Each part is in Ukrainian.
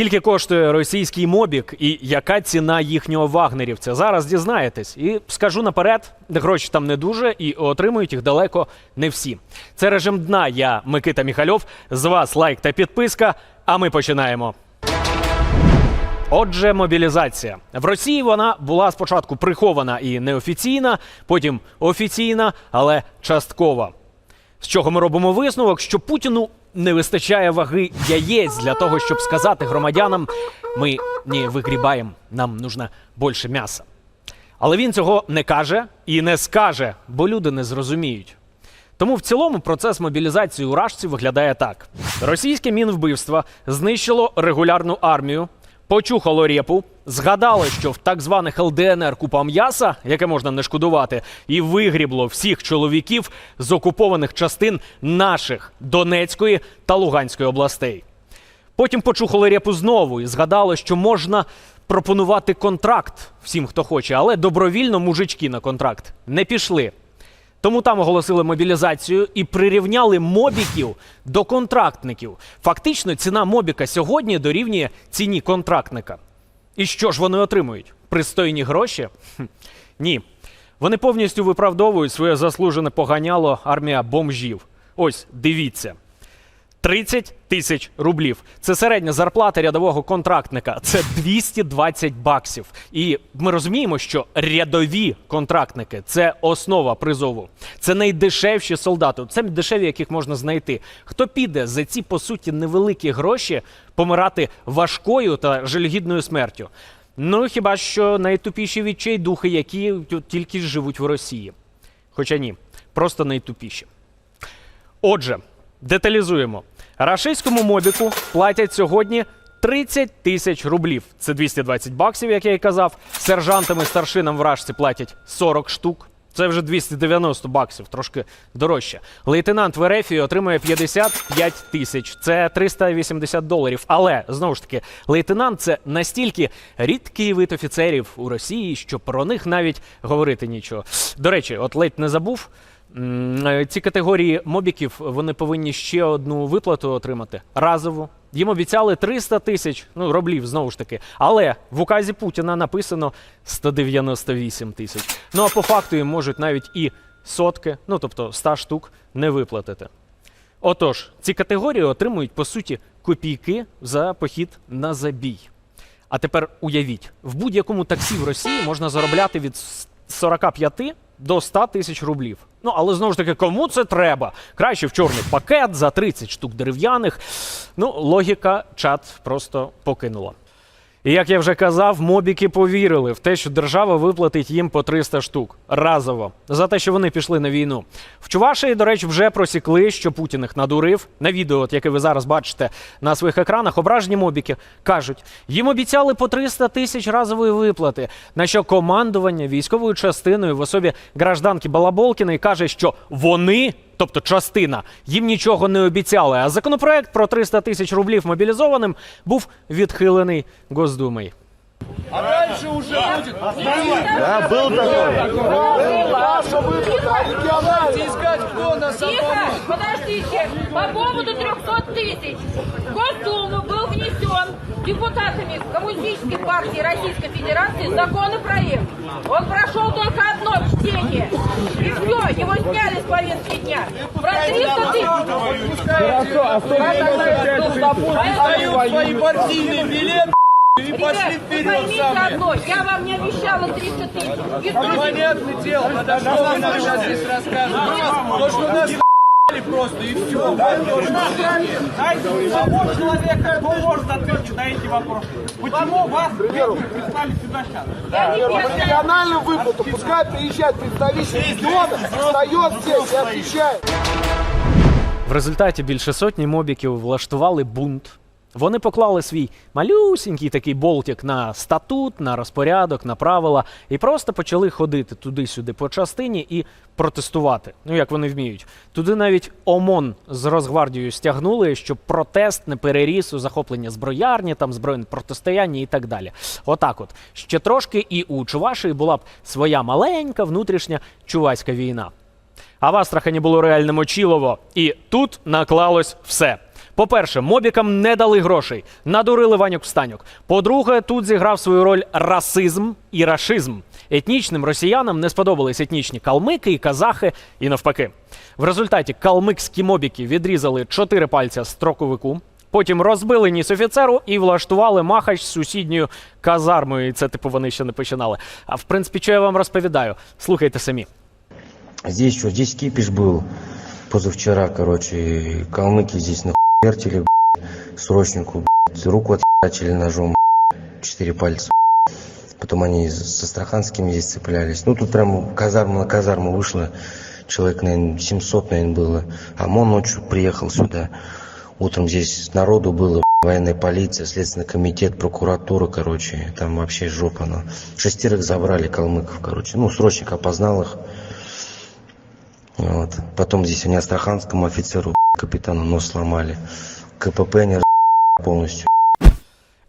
Скільки коштує російський мобік і яка ціна їхнього вагнерівця? Зараз дізнаєтесь. І скажу наперед, гроші там не дуже і отримують їх далеко не всі. Це режим дна. Я Микита Міхальов. З вас лайк та підписка. А ми починаємо. Отже, мобілізація в Росії вона була спочатку прихована і неофіційна, потім офіційна, але часткова. З чого ми робимо висновок, що Путіну не вистачає ваги яєць для того, щоб сказати громадянам: ми не вигрібаємо, нам нужно більше м'яса. Але він цього не каже і не скаже, бо люди не зрозуміють. Тому в цілому процес мобілізації уражців виглядає так: російське мінвбивство знищило регулярну армію, почухало репу, згадало, що в так званих ЛДНР купа м'яса, яке можна не шкодувати, і вигрібло всіх чоловіків з окупованих частин наших Донецької та Луганської областей. Потім почухали репу знову і згадали, що можна пропонувати контракт всім, хто хоче, але добровільно мужички на контракт не пішли. Тому там оголосили мобілізацію і прирівняли мобіків до контрактників. Фактично, ціна мобіка сьогодні дорівнює ціні контрактника. І що ж вони отримують? Пристойні гроші? Хм, Ні. Вони повністю виправдовують своє заслужене поганяло армія бомжів. Ось дивіться. 30 тисяч рублів. Це середня зарплата рядового контрактника. Це 220 баксів. І ми розуміємо, що рядові контрактники це основа призову. Це найдешевші солдати. Це дешеві, яких можна знайти. Хто піде за ці по суті невеликі гроші помирати важкою та жалюгідною смертю? Ну хіба що найтупіші відчайдухи, які тільки живуть в Росії. Хоча ні, просто найтупіші. Отже, деталізуємо. Рашистському мобіку платять сьогодні 30 тисяч рублів. Це 220 баксів, як я і казав. Сержантам і старшинам в Рашці платять 40 штук. Це вже 290 баксів, трошки дорожче. Лейтенант в Ерефії отримує 55 тисяч. Це 380 доларів. Але знову ж таки, лейтенант це настільки рідкий вид офіцерів у Росії, що про них навіть говорити нічого. До речі, от ледь не забув. Ці категорії мобіків вони повинні ще одну виплату отримати разову. Їм обіцяли 300 тисяч ну, рублів знову ж таки. Але в указі Путіна написано 198 тисяч. Ну а по факту їм можуть навіть і сотки, ну тобто 100 штук, не виплатити. Отож, ці категорії отримують по суті копійки за похід на забій. А тепер уявіть, в будь-якому таксі в Росії можна заробляти від с- 45 до 100 тисяч рублів. Ну, але знову ж таки, кому це треба? Краще в чорний пакет за 30 штук дерев'яних. Ну, логіка чат просто покинула. І як я вже казав, мобіки повірили в те, що держава виплатить їм по 300 штук разово за те, що вони пішли на війну. В Чувашії, до речі, вже просікли, що Путін їх надурив. На відео, от, яке ви зараз бачите на своїх екранах, ображені мобіки кажуть, їм обіцяли по 300 тисяч разової виплати. На що командування військовою частиною в особі гражданки Балаболкіної каже, що вони. Тобто частина їм нічого не обіцяли. А законопроект про 300 тисяч рублів мобілізованим був відхилений Госдумою. А дальше уже будет. Да, был такой. давайте искать, кто нас Тихо, подождите. По поводу 300 тысяч. В Госдуму был внесен депутатами Коммунистической партии Российской Федерации законопроект. Он прошел только одно чтение. И все, его сняли с повестки дня. Про 300 тысяч. Хорошо, а что Дают свои партийные билеты и пошли Ребят, вы вперед поймите сами. одно, я вам не обещала 300 тысяч. И Ну, спросите, Понятное дело, подожди, что вы нам сейчас здесь рассказываете? То, что нас просто и все. Самого человека, кто может ответить на эти вопросы? Почему вас первых прислали сюда сейчас? я не первая. Региональную выплату, пускай приезжает представитель региона, встает здесь и отвечает. В результаті більше сотні мобіків влаштували бунт. Вони поклали свій малюсінький такий болтик на статут, на розпорядок, на правила і просто почали ходити туди-сюди по частині і протестувати. Ну як вони вміють. Туди навіть ОМОН з Росгвардією стягнули, щоб протест не переріс у захоплення зброярні, там збройне протистояння і так далі. Отак, от ще трошки, і у Чувашії була б своя маленька внутрішня чувацька війна. А в Астрахані було реальне мочілово. І тут наклалось все. По-перше, мобікам не дали грошей, надурили Ванюк встанюк. По-друге, тут зіграв свою роль расизм і рашизм. Етнічним росіянам не сподобались етнічні калмики і казахи, і навпаки. В результаті калмикські мобіки відрізали чотири пальця строковику. Потім розбили ніс офіцеру і влаштували махач сусідньою казармою. І це типу вони ще не починали. А в принципі, що я вам розповідаю? Слухайте самі. Здесь что, здесь кипиш был позавчера, короче, и калмыки здесь нахуй вертели, срочнику, руку отхерачили ножом, четыре пальца. Потом они с астраханскими здесь цеплялись. Ну, тут прям казарма на казарму вышло, человек, наверное, 700, наверное, было. ОМОН ночью приехал сюда. Утром здесь народу было, военная полиция, следственный комитет, прокуратура, короче, там вообще жопа, ну. Шестерых забрали калмыков, короче. Ну, срочник опознал их. Вот. Потом здесь они астраханскому офицеру, капитану нос сломали. КПП не полностью.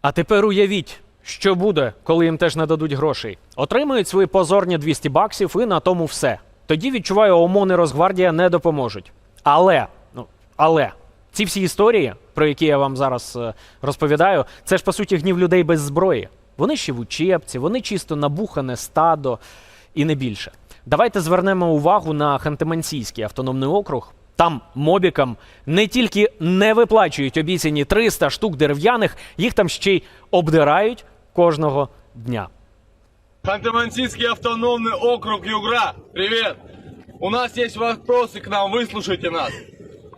А тепер уявіть, що буде, коли їм теж не дадуть грошей. Отримають свої позорні 200 баксів і на тому все. Тоді відчуваю, ОМОН і Росгвардія не допоможуть. Але, ну, але ці всі історії, про які я вам зараз е, розповідаю, це ж по суті гнів людей без зброї. Вони ще в учебці, вони чисто набухане стадо і не більше. Давайте звернемо увагу на Ханти-Мансійський автономний округ. Там мобікам не тільки не виплачують обіцяні 300 штук дерев'яних, їх там ще й обдирають кожного дня. Ханты-Мансийский автономный округ Югра. Привет. У нас есть вопросы к нам, выслушайте нас.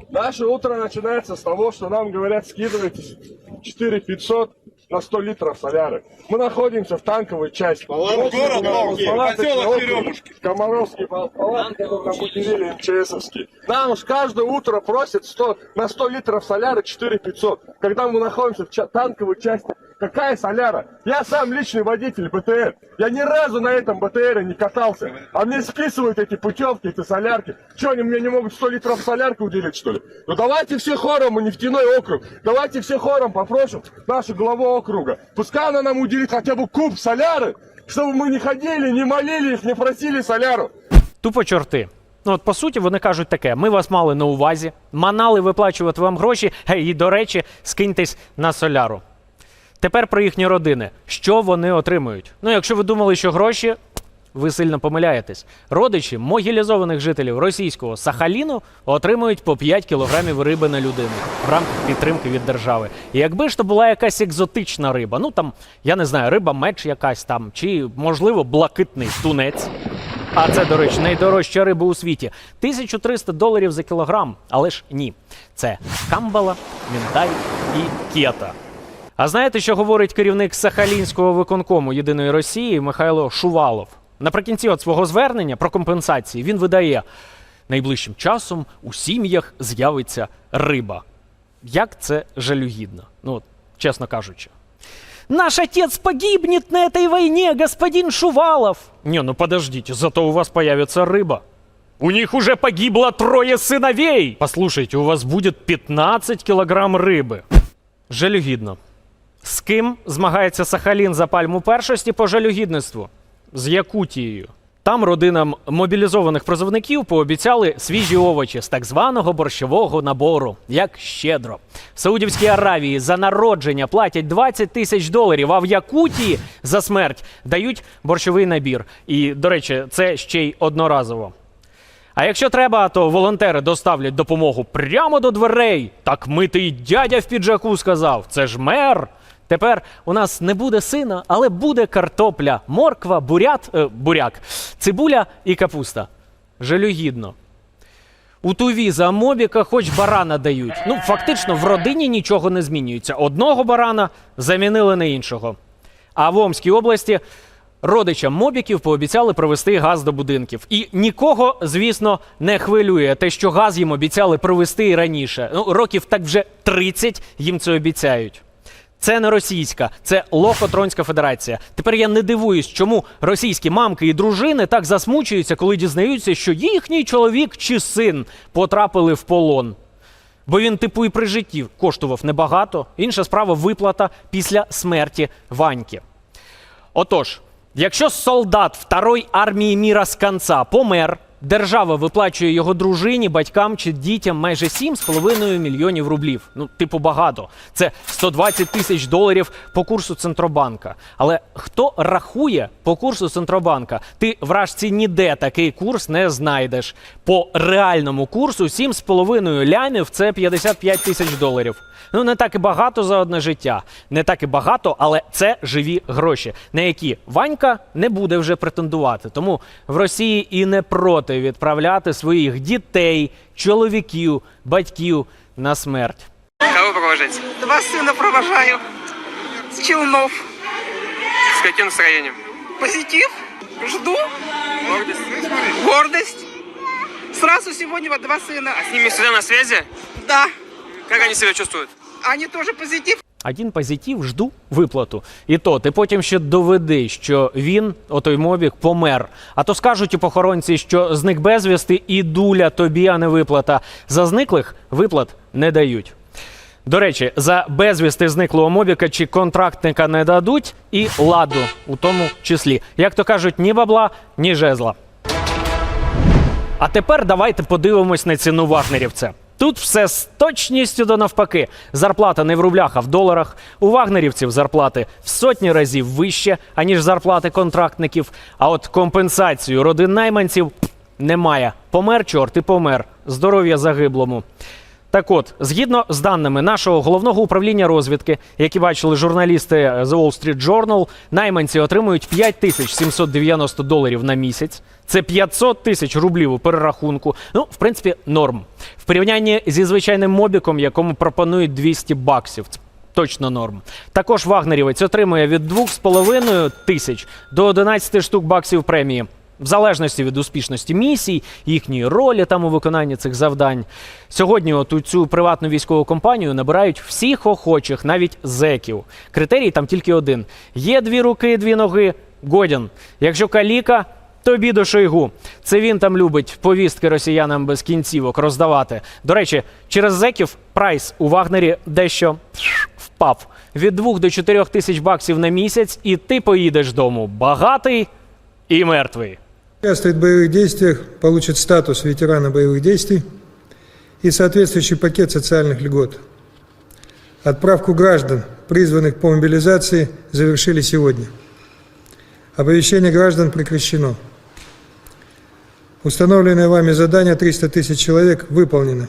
Наше утро начинается с того, что нам говорят, скидывайтесь 4 500 на 100 литров соляры. Мы находимся в танковой части. Город Палки, поселок Черемушки. Комаровский пал- палатки, которые нам уделили МЧСовские. Нам уж каждое утро просят 100, на 100 литров соляры 4 500. Когда мы находимся в ча- танковой части, какая соляра? Я сам личный водитель БТР. Я ни разу на этом БТРе не катался. А мне списывают эти путевки, эти солярки. Что, они мне не могут 100 литров солярки уделить, что ли? Ну давайте все хором, мы нефтяной округ. Давайте все хором попросим нашу главу округа. Пускай она нам уделит хотя бы куб соляры, чтобы мы не ходили, не молили их, не просили соляру. Тупо чорти. Ну, от по суті, вони кажуть таке: ми вас мали на увазі, манали виплачувати вам гроші, гей, і, до речі, скиньтесь на соляру. Тепер про їхні родини. Що вони отримують? Ну, якщо ви думали, що гроші, ви сильно помиляєтесь. Родичі могілізованих жителів російського Сахаліну отримують по 5 кілограмів риби на людину в рамках підтримки від держави. І якби ж то була якась екзотична риба, ну там, я не знаю, риба меч якась там, чи, можливо, блакитний тунець. А це, до речі, найдорожча риба у світі. 1300 доларів за кілограм. Але ж ні. Це камбала, мінтай і кета. А знаєте, що говорить керівник Сахалінського виконкому єдиної Росії Михайло Шувалов? Наприкінці от свого звернення про компенсації він видає: найближчим часом у сім'ях з'явиться риба. Як це жалюгідно? Ну, от, чесно кажучи. Наш отец погибнет на этой войне, господин Шувалов. Не, ну подождите, зато у вас появится рыба. У них уже погибло трое сыновей. Послушайте, у вас будет 15 килограмм рыбы. Жалюгідно. З ким змагається Сахалін за пальму першості по жалюгідництву? З Якутією. Там родинам мобілізованих призовників пообіцяли свіжі овочі з так званого борщового набору, як щедро. В Саудівській Аравії за народження платять 20 тисяч доларів, а в Якутії за смерть дають борщовий набір. І, до речі, це ще й одноразово. А якщо треба, то волонтери доставлять допомогу прямо до дверей. Так митий дядя в піджаку сказав: це ж мер. Тепер у нас не буде сина, але буде картопля, морква, бурят, е, буряк, цибуля і капуста. Жалюгідно. У туві за мобіка хоч барана дають. Ну, фактично, в родині нічого не змінюється. Одного барана замінили на іншого. А в Омській області родичам мобіків пообіцяли провести газ до будинків. І нікого, звісно, не хвилює те, що газ їм обіцяли провести і раніше. Ну, років так вже 30 їм це обіцяють. Це не російська, це Лохотронська Федерація. Тепер я не дивуюсь, чому російські мамки і дружини так засмучуються, коли дізнаються, що їхній чоловік чи син потрапили в полон. Бо він, типу, і при житті коштував небагато. Інша справа виплата після смерті Ваньки. Отож, якщо солдат Второї армії міра з конца помер Держава виплачує його дружині, батькам чи дітям майже 7,5 мільйонів рублів. Ну, типу, багато. Це 120 тисяч доларів по курсу Центробанка. Але хто рахує по курсу Центробанка? Ти вражці ніде такий курс не знайдеш. По реальному курсу 7,5 лямів це 55 тисяч доларів. Ну, не так і багато за одне життя. Не так і багато, але це живі гроші, на які Ванька не буде вже претендувати. Тому в Росії і не проти відправляти своїх дітей, чоловіків, батьків на смерть. Кого провожать? Два сына провожаю с Челнов. С каким настроением? Позитив. Жду. Гордость. Гордость. Сразу сегодня вот два сына. А с ними всегда на связи? Да. Как они себя чувствуют? Они тоже позитив. Один позитив, жду виплату. І то ти потім ще доведи, що він, отой мобік, помер. А то скажуть у похоронці, що зник безвісти і дуля тобі, а не виплата. За зниклих виплат не дають. До речі, за безвісти зниклого мобіка чи контрактника не дадуть, і ладу у тому числі. Як то кажуть, ні бабла, ні жезла. А тепер давайте подивимось на ціну вагнерівця. Тут все з точністю до навпаки. Зарплата не в рублях, а в доларах. У вагнерівців зарплати в сотні разів вище, аніж зарплати контрактників. А от компенсацію родин найманців немає. Помер чорт і помер. Здоров'я загиблому. Так от, згідно з даними нашого головного управління розвідки, які бачили журналісти The Wall Street Journal, найманці отримують 5790 доларів на місяць. Це 500 тисяч рублів у перерахунку. Ну, в принципі, норм. В порівнянні зі звичайним мобіком, якому пропонують 200 баксів. Точно норм. Також вагнерівець отримує від 2,5 тисяч до 11 штук баксів премії. В залежності від успішності місій, їхньої ролі там у виконанні цих завдань. Сьогодні, от у цю приватну військову компанію набирають всіх охочих, навіть зеків. Критерій там тільки один: є дві руки, дві ноги, годен. Якщо каліка, тобі до Шойгу. Це він там любить повістки росіянам без кінцівок роздавати. До речі, через зеків прайс у Вагнері дещо впав від 2 до 4 тисяч баксів на місяць, і ти поїдеш дому багатий і мертвий. Участвует в боевых действиях, получит статус ветерана боевых действий и соответствующий пакет социальных льгот. Отправку граждан, призванных по мобилизации, завершили сегодня. Оповещение граждан прекращено. Установленное вами задание 300 тысяч человек выполнено.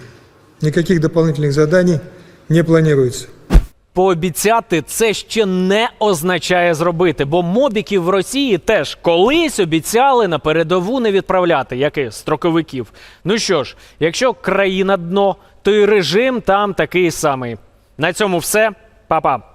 Никаких дополнительных заданий не планируется. Пообіцяти це ще не означає зробити, бо мобіків в Росії теж колись обіцяли на передову не відправляти, як і строковиків. Ну що ж, якщо країна дно, то і режим там такий самий. На цьому все, Па-па.